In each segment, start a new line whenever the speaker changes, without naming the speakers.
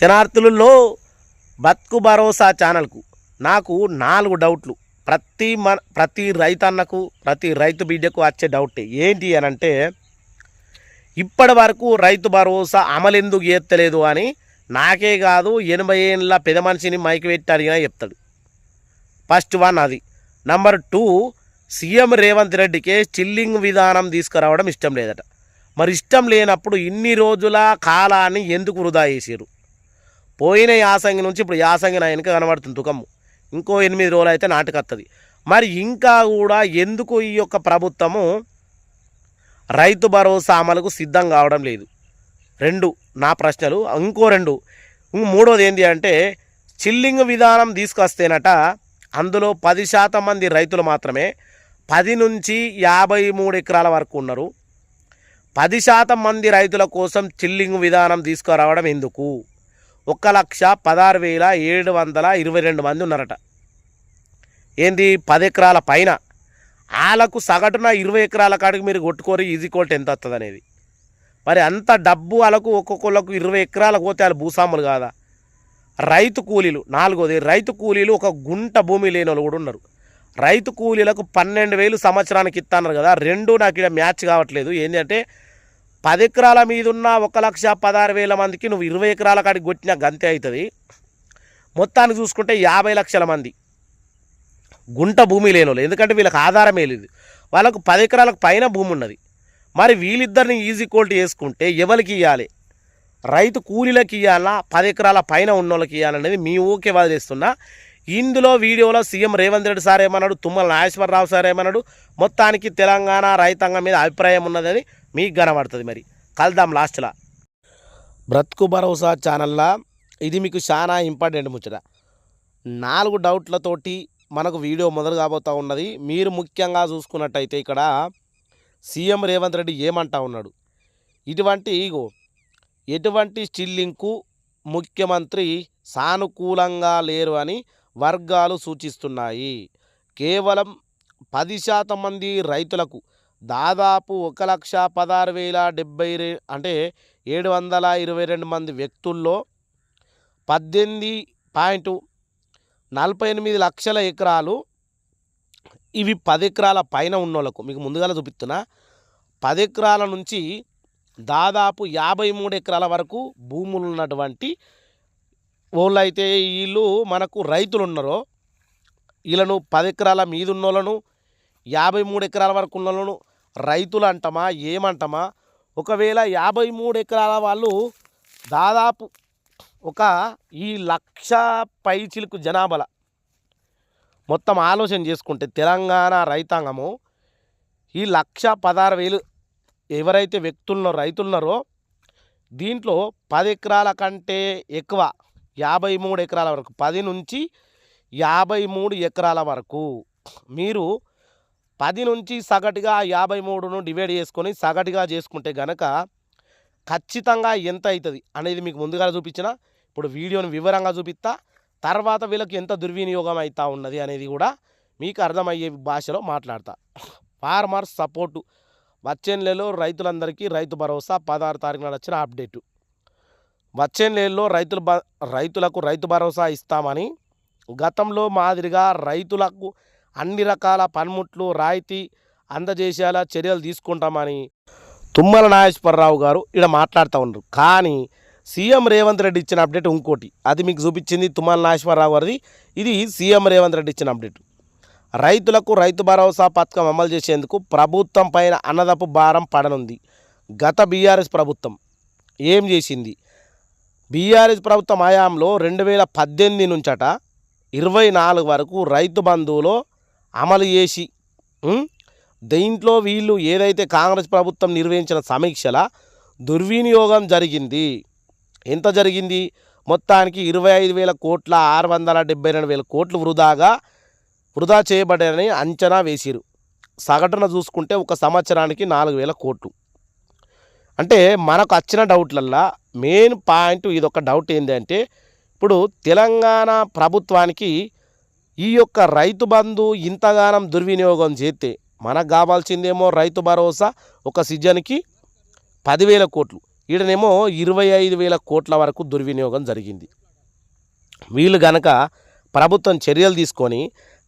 శనార్థులలో బతుకు భరోసా ఛానల్కు నాకు నాలుగు డౌట్లు. ప్రతి మన ప్రతి రైతన్నకు ప్రతి రైతు బిడ్డకు వచ్చే డౌట్. ఏంటి అని అంటే ఇప్పటి వరకు రైతు భరోసా అమలు ఎందుకు చేస్తలేదు అని నాకే కాదు ఎనభై ఏళ్ళ పెద్ద మనిషిని మైకి పెట్టి అడిగినా చెప్తాడు. ఫస్ట్ వన్ అది. నంబర్ టూ సీఎం రేవంత్ రెడ్డికే చిల్లింగ్ విధానం తీసుకురావడం ఇష్టం లేదట. మరి ఇష్టం లేనప్పుడు ఇన్ని రోజుల కాలాన్ని ఎందుకు వృధా చేసారు పోయిన యాసంగి నుంచి ఇప్పుడు యాసంగి నా వెనుక కనబడుతుంది తుకమ్ము ఇంకో ఎనిమిది రోజులు అయితే నాటుకత్తది. మరి ఇంకా కూడా ఎందుకు ఈ యొక్క ప్రభుత్వము రైతు భరోసా అమలుకు సిద్ధం కావడం లేదు? రెండు నా ప్రశ్నలు. ఇంకో రెండు. మూడోది ఏంటి అంటే చిల్లింగ్ విధానం తీసుకొస్తేనట అందులో పది శాతం మంది రైతులు మాత్రమే పది నుంచి యాభై మూడు ఎకరాల వరకు ఉన్నారు. పది శాతం మంది రైతుల కోసం చిల్లింగ్ విధానం తీసుకురావడం ఎందుకు? ఒక లక్ష పదహారు వేల ఏడు వందల ఇరవై రెండు మంది ఉన్నారట. ఏంది? పది ఎకరాల పైన. వాళ్ళకు సగటున ఇరవై ఎకరాల కాడికి మీరు కొట్టుకోరు ఈజీ కోల్ట్ ఎంత వస్తుంది అనేది. మరి అంత డబ్బు వాళ్ళకు ఒక్కొక్కళ్ళకు ఇరవై ఎకరాలకు పోతే వాళ్ళు భూస్వాములు కాదా? రైతు కూలీలు నాలుగోది రైతు కూలీలు ఒక గుంట భూమి లేని వాళ్ళు కూడా ఉన్నారు. రైతు కూలీలకు పన్నెండు వేలు సంవత్సరానికి ఇస్తున్నారు కదా రెండు నాకు ఇక్కడ మ్యాచ్ కావట్లేదు. ఏంటంటే పది ఎకరాల మీద ఉన్న ఒక లక్ష పదహారు వేల మందికి నువ్వు ఇరవై ఎకరాల కాడికి కొట్టిన గంతే అవుతుంది మొత్తానికి చూసుకుంటే యాభై లక్షల మంది. గుంట భూమి లేని వాళ్ళు. ఎందుకంటే వీళ్ళకి ఆధారమే లేదు. వాళ్ళకు పది ఎకరాలకు పైన భూమి ఉన్నది. మరి వీళ్ళిద్దరిని ఈజీ కోల్ట్ చేసుకుంటే ఎవరికి ఇవ్వాలి రైతు కూలీలకు ఇవ్వాలా పది ఎకరాల పైన ఉన్న వాళ్ళకి ఇవ్వాలనేది మీ ఊకే వదిలేస్తున్నా. ఇందులో వీడియోలో సీఎం రేవంత్ రెడ్డి సార్ ఏమన్నాడు? తుమ్మల నాగేశ్వరరావు సార్ ఏమన్నాడు? మొత్తానికి తెలంగాణ రైతాంగం మీద అభిప్రాయం ఉన్నదని మీకు కనబడుతుంది మరి. కలుద్దాం లాస్ట్లో. బ్రతుకు భరోసా ఛానల్లా. ఇది మీకు చాలా ఇంపార్టెంట్ ముచ్చట. నాలుగు డౌట్లతోటి మనకు వీడియో మొదలు కాబోతూ ఉన్నది. మీరు ముఖ్యంగా చూసుకున్నట్టయితే ఇక్కడ సీఎం రేవంత్ రెడ్డి ఏమంటా ఉన్నాడు. ఇటువంటి ఇగో ఎటువంటి స్టిల్లింగ్కు ముఖ్యమంత్రి సానుకూలంగా లేరు అని వర్గాలు సూచిస్తున్నాయి. కేవలం పది శాతం మంది రైతులకు దాదాపు ఒక లక్ష పదహారు వేల డెబ్బై అంటే ఏడు వందల ఇరవై రెండు మంది వ్యక్తుల్లో పద్దెనిమిది పాయింట్ నలభై ఎనిమిది లక్షల ఎకరాలు ఇవి పది ఎకరాల పైన ఉన్నోళ్ళకు మీకు ముందుగానే చూపిస్తున్నా పది ఎకరాల నుంచి దాదాపు యాభై మూడు ఎకరాల వరకు భూములు ఉన్నటువంటి వాళ్ళైతే వీళ్ళు మనకు రైతులు ఉన్నారో. వీళ్ళను పది ఎకరాల మీద ఉన్నోళ్ళను యాభై మూడు ఎకరాల వరకు ఉన్నోళ్ళను రైతులు అంటామా ఏమంటామా? ఒకవేళ యాభై మూడు ఎకరాల వాళ్ళు దాదాపు ఒక ఈ లక్ష పైచిలకు జనాభాల మొత్తం ఆలోచన చేసుకుంటే తెలంగాణ రైతాంగము ఈ లక్ష పదహారు వేలు ఎవరైతే వ్యక్తులున్నారో రైతులున్నారో దీంట్లో పది ఎకరాల కంటే ఎక్కువ యాభై మూడు ఎకరాల వరకు పది నుంచి యాభై మూడు ఎకరాల వరకు మీరు పది నుంచి సగటుగా యాభై మూడును డివైడ్ చేసుకొని సగటుగా చేసుకుంటే గనక ఖచ్చితంగా ఎంత అవుతుంది అనేది మీకు ముందుగా చూపించిన. ఇప్పుడు వీడియోని వివరంగా చూపిస్తా తర్వాత వీళ్ళకి ఎంత దుర్వినియోగం అవుతా ఉన్నది అనేది కూడా మీకు అర్థమయ్యే భాషలో మాట్లాడతా. ఫార్మర్స్ సపోర్టు వచ్చే నెలలో రైతులందరికీ రైతు భరోసా పదహారు తారీఖు నాడు వచ్చిన అప్డేటు వచ్చే నెలలో రైతులు రైతులకు రైతు భరోసా ఇస్తామని గతంలో మాదిరిగా రైతులకు అన్ని రకాల పనిముట్లు రాయితీ అందజేసేలా చర్యలు తీసుకుంటామని తుమ్మల నాగేశ్వరరావు గారు ఇక్కడ మాట్లాడుతూ ఉన్నారు. కానీ సీఎం రేవంత్ రెడ్డి ఇచ్చిన అప్డేట్ ఇంకోటి. అది మీకు చూపించింది తుమ్మల నాగేశ్వరరావు గారిది. ఇది సీఎం రేవంత్ రెడ్డి ఇచ్చిన అప్డేట్. రైతులకు రైతు భరోసా పథకం అమలు చేసేందుకు ప్రభుత్వం పైన అన్నదపు భారం పడనుంది. గత బీఆర్ఎస్ ప్రభుత్వం ఏం చేసింది? బీఆర్ఎస్ ప్రభుత్వం హయాంలో రెండు వేల పద్దెనిమిది నుంచట ఇరవై నాలుగు వరకు రైతు బంధువులో అమలు చేసి దీంట్లో వీళ్ళు ఏదైతే కాంగ్రెస్ ప్రభుత్వం నిర్వహించిన సమీక్షల దుర్వినియోగం జరిగింది. ఎంత జరిగింది? మొత్తానికి ఇరవై ఐదు వేల కోట్ల ఆరు వందల డెబ్బై రెండు వేల కోట్లు వృధాగా వృధా చేయబడారని అంచనా వేసిరు. సగటున చూసుకుంటే ఒక సంవత్సరానికి నాలుగు వేల కోట్లు. అంటే మనకు వచ్చిన డౌట్లల్లా మెయిన్ పాయింట్ ఇది ఒక డౌట్ ఏంటంటే ఇప్పుడు తెలంగాణ ప్రభుత్వానికి ఈ యొక్క రైతు బంధు ఇంతగానం దుర్వినియోగం చేస్తే మనకు కావాల్సిందేమో రైతు భరోసా ఒక సీజన్కి పదివేల కోట్లు ఈడనేమో ఇరవై ఐదు వేల కోట్ల వరకు దుర్వినియోగం జరిగింది. వీళ్ళు గనక ప్రభుత్వం చర్యలు తీసుకొని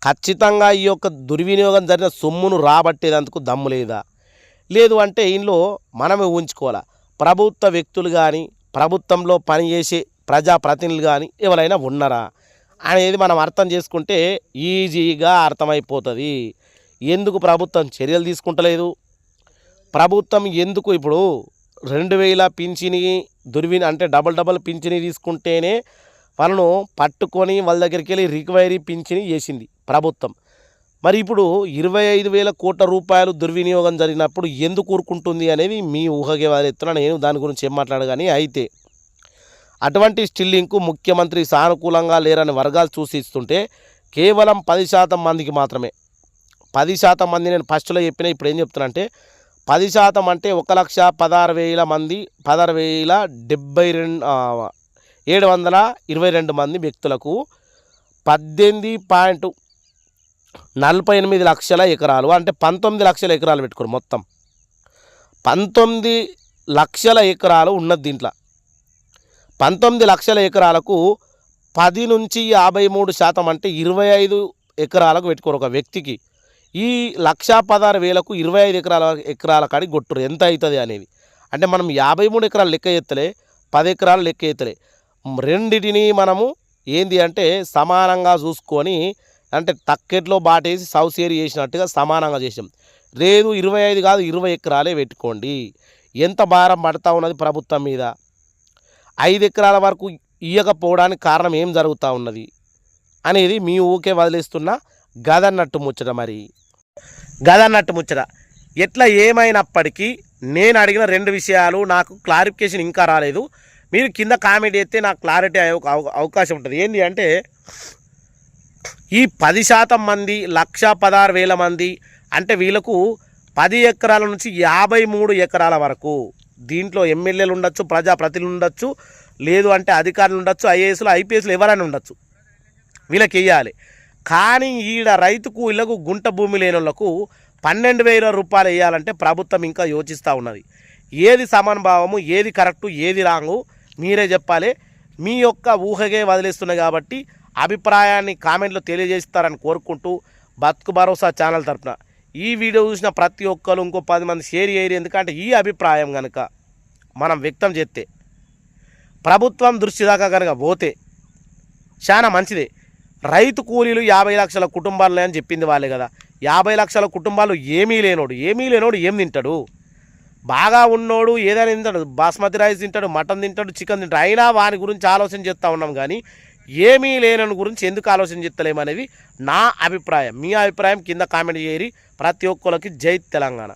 ఖచ్చితంగా ఈ యొక్క దుర్వినియోగం జరిగిన సొమ్మును రాబట్టేదందుకు దమ్ము లేదా? లేదు అంటే ఇంట్లో మనమే ఊహించుకోవాలా? ప్రభుత్వ వ్యక్తులు కానీ ప్రభుత్వంలో పనిచేసే ప్రజాప్రతినిధులు కానీ ఎవరైనా ఉన్నారా? అనేది మనం అర్థం చేసుకుంటే ఈజీగా అర్థమైపోతుంది. ఎందుకు ప్రభుత్వం చర్యలు తీసుకుంటలేదు? ప్రభుత్వం ఎందుకు ఇప్పుడు రెండు వేల పింఛని దుర్విని అంటే డబల్ డబల్ పింఛని తీసుకుంటేనే వాళ్ళను పట్టుకొని వాళ్ళ దగ్గరికి వెళ్ళి రిక్వైరీ పింఛని చేసింది ప్రభుత్వం. మరి ఇప్పుడు ఇరవై ఐదు వేల కోట్ల రూపాయలు దుర్వినియోగం జరిగినప్పుడు ఎందుకు ఊరుకుంటుంది అనేది మీ ఊహగే వారెత్తున నేను దాని గురించి ఏం మాట్లాడగానే అయితే అటువంటి స్టిల్లింగ్కు ముఖ్యమంత్రి సానుకూలంగా లేరని వర్గాలు సూచిస్తుంటే కేవలం పది శాతం మందికి మాత్రమే. పది శాతం మంది నేను ఫస్ట్లో చెప్పిన ఇప్పుడు ఏం చెప్తున్నా అంటే పది శాతం అంటే ఒక లక్ష పదహారు వేల మంది పదహారు వేల డెబ్బై రెండు ఏడు వందల ఇరవై రెండు మంది వ్యక్తులకు పద్దెనిమిది పాయింట్ నలభై ఎనిమిది లక్షల ఎకరాలు అంటే పంతొమ్మిది లక్షల ఎకరాలు పెట్టుకోరు మొత్తం. పంతొమ్మిది లక్షల ఎకరాలు ఉన్నది దీంట్లో. పంతొమ్మిది లక్షల ఎకరాలకు పది నుంచి యాభై మూడు శాతం అంటే ఇరవై ఐదు ఎకరాలకు పెట్టుకోరు ఒక వ్యక్తికి. ఈ లక్షా పదహారు వేలకు ఇరవై ఐదు ఎకరాల ఎకరాల కాడి కొట్టురు. ఎంత అవుతుంది అనేది? అంటే మనం యాభై మూడు ఎకరాలు లెక్క ఎత్తలే పది ఎకరాలు లెక్క ఎత్తలే రెండిటిని మనము ఏంది అంటే సమానంగా చూసుకొని అంటే తక్కెట్లో బాటేసి సౌసేరి చేసినట్టుగా సమానంగా చేసాం. లేదు ఇరవై ఐదు కాదు ఇరవై ఎకరాలే పెట్టుకోండి. ఎంత భారం పడతా ఉన్నది ప్రభుత్వం మీద? ఐదు ఎకరాల వరకు ఇయ్యకపోవడానికి కారణం ఏం జరుగుతూ ఉన్నది అనేది మీ ఊకే వదిలేస్తున్న గదన్నట్టు ముచ్చట మరి. గదన్నట్టు ముచ్చట. ఎట్లా ఏమైనప్పటికీ నేను అడిగిన రెండు విషయాలు నాకు క్లారిఫికేషన్ ఇంకా రాలేదు. మీరు కింద కామెంట్ చేస్తే నాకు క్లారిటీ అయ్యే అవ- అవకాశం ఉంటుంది. ఏంటి అంటే ఈ పది శాతం మంది లక్ష పదహారు వేల మంది అంటే వీళ్ళకు పది ఎకరాల నుంచి యాభై మూడు ఎకరాల వరకు దీంట్లో ఎమ్మెల్యేలు ఉండొచ్చు ప్రజాప్రతినిధులు ఉండొచ్చు లేదు అంటే అధికారులు ఉండొచ్చు ఐఏఎస్లు ఐపీఎస్లు ఎవరైనా ఉండొచ్చు. వీళ్ళకి వేయాలి కానీ ఈడ రైతుకు ఇళ్ళకు గుంట భూమి లేని వాళ్ళకు పన్నెండు వేల రూపాయలు వేయాలంటే ప్రభుత్వం ఇంకా యోచిస్తూ ఉన్నది. ఏది సమానుభావము ఏది కరెక్టు ఏది రాంగు మీరే చెప్పాలి. మీ యొక్క ఊహగే వదిలేస్తున్నాయి కాబట్టి అభిప్రాయాన్ని కామెంట్లో తెలియజేస్తారని కోరుకుంటూ బతుకు భరోసా ఛానల్ తరపున. ఈ వీడియో చూసిన ప్రతి ఒక్కరు ఇంకో పది మంది షేర్ చేయరు. ఎందుకంటే ఈ అభిప్రాయం కనుక మనం వ్యక్తం చేస్తే ప్రభుత్వం దృష్టి దాకా కనుక పోతే చాలా మంచిదే. రైతు కూలీలు యాభై లక్షల కుటుంబాలు అని చెప్పింది వాళ్ళే కదా. యాభై లక్షల కుటుంబాలు ఏమీ లేనోడు ఏమీ లేనోడు ఏం తింటాడు? బాగా ఉన్నోడు ఏదైనా తింటాడు. బాస్మతి రైస్ తింటాడు మటన్ తింటాడు చికెన్ తింటాడు. అయినా వాని గురించి ఆలోచన చేస్తూ ఉన్నాం కానీ ఏమీ లేనని గురించి ఎందుకు ఆలోచన చెప్తలేమనేది నా అభిప్రాయం. మీ అభిప్రాయం కింద కామెంట్ చేయరి ప్రతి ఒక్కరికి జై తెలంగాణ.